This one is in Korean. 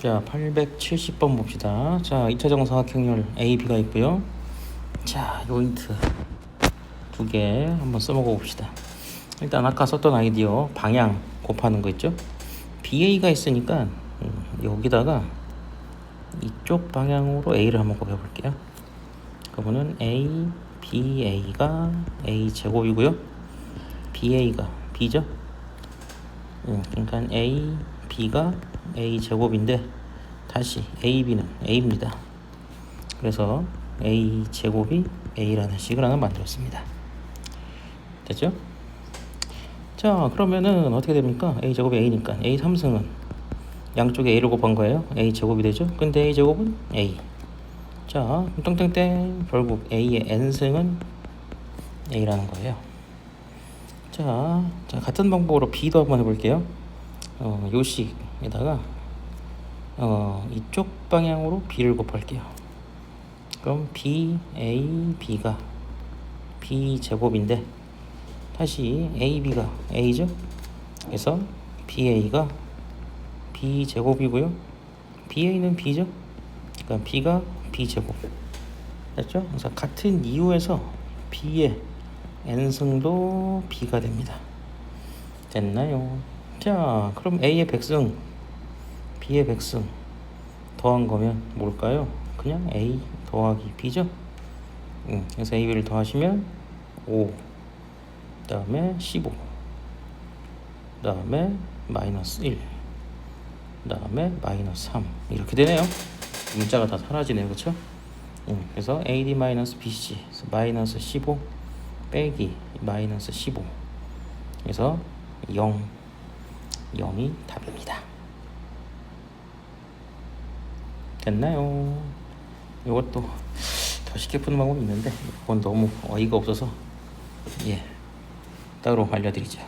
자, 870번 봅시다. 자, 2차 정 사각형률 A, B가 있고요. 자, 요인트 두 개 한번 써먹어 봅시다. 일단 아까 썼던 아이디어 방향 곱하는 거 있죠? BA가 있으니까 음, 여기다가 이쪽 방향으로 A를 한번 곱해볼게요. 그러면은 A, BA가 A 제곱이고요. BA가 B죠? 음, 그러니까 A, B가 A 제곱인데 다시 A, B는 A입니다. 그래서 A 제곱이 A라는 식을 하나 만들었습니다. 됐죠? 자 그러면은 어떻게 됩니까? A 제곱이 A니까 A 3승은 양쪽에 A를 곱한 거예요. A 제곱이 되죠? 근데 A 제곱은 A. 자 땡땡땡 결국 A의 N승은 A라는 거예요. 자, 자 같은 방법으로 B도 한번 해볼게요. 어, 요식 에다가 어, 이쪽 방향으로 B를 곱할게요. 그럼 B, A, B가 B 제곱인데 다시 A, B가 A죠? 그래서 BA가 B 제곱이고요. BA는 B죠? 그러니까 B가 B 제곱. 됐죠? 그래서 같은 이유에서 B의 n승도 B가 됩니다. 됐나요? 자, 그럼 A의 백승, B의 백승 더한 거면 뭘까요? 그냥 A 더하기 B죠? 응, 그래서 A, B를 더하시면 5, 다음에 15, 다음에 마이너스 1, 다음에 마이너스 3 이렇게 되네요. 문자가 다 사라지네요, 그렇죠? 응, 그래서 AD 마이너스 BC 마이너스 15 빼기 마이너스 15 그래서 0 0이 답입니다. 됐나요? 이것도 더 쉽게 푸는 방법이 있는데 그건 너무 어이가 없어서 예 따로 알려드리죠.